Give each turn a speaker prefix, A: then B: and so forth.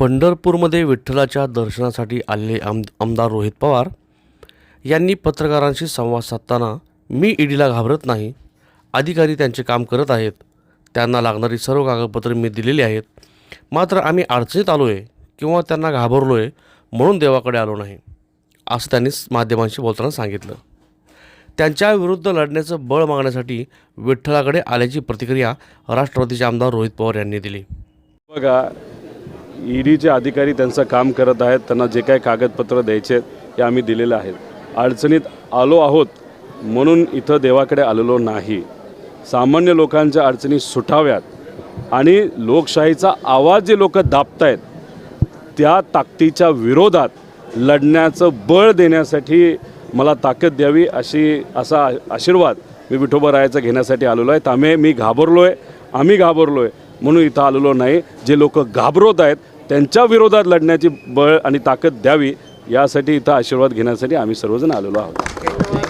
A: पंढरपूरमध्ये विठ्ठलाच्या दर्शनासाठी आलेले आम आमदार रोहित पवार यांनी पत्रकारांशी संवाद साधताना मी ईडीला घाबरत नाही. अधिकारी त्यांचे काम करत आहेत. त्यांना लागणारी सर्व कागदपत्रे मी दिलेली आहेत. मात्र आम्ही अडचणीत आलो आहे किंवा त्यांना घाबरलो आहे म्हणून देवाकडे आलो नाही असं त्यांनी माध्यमांशी बोलताना सांगितलं. त्यांच्या विरुद्ध लढण्याचं बळ मागण्यासाठी विठ्ठलाकडे आल्याची प्रतिक्रिया राष्ट्रवादीचे आमदार रोहित पवार यांनी दिली.
B: बघा ईडीचे अधिकारी त्यांचं काम करत आहेत. त्यांना जे काही कागदपत्र द्यायचे आहेत ते आम्ही दिलेले आहेत. अडचणीत आलो आहोत म्हणून इथं देवाकडे आलेलो नाही. सामान्य लोकांच्या अडचणी सुटाव्यात आणि लोकशाहीचा आवाज जे लोक आहेत त्या ताकदीच्या विरोधात लढण्याचं बळ देण्यासाठी मला ताकद द्यावी अशी असा आशीर्वाद मी विठोबा रायाचा घेण्यासाठी आलेलो आहे. त्यामुळे मी घाबरलो आहे आम्ही घाबरलो आहे म्हणून इथं आलेलो नाही. जे लोक घाबरवत आहेत त्यांच्या विरोधात लढण्याची बळ आणि ताकद द्यावी यासाठी इथं आशीर्वाद घेण्यासाठी आम्ही सर्वजण आलेलो आहोत.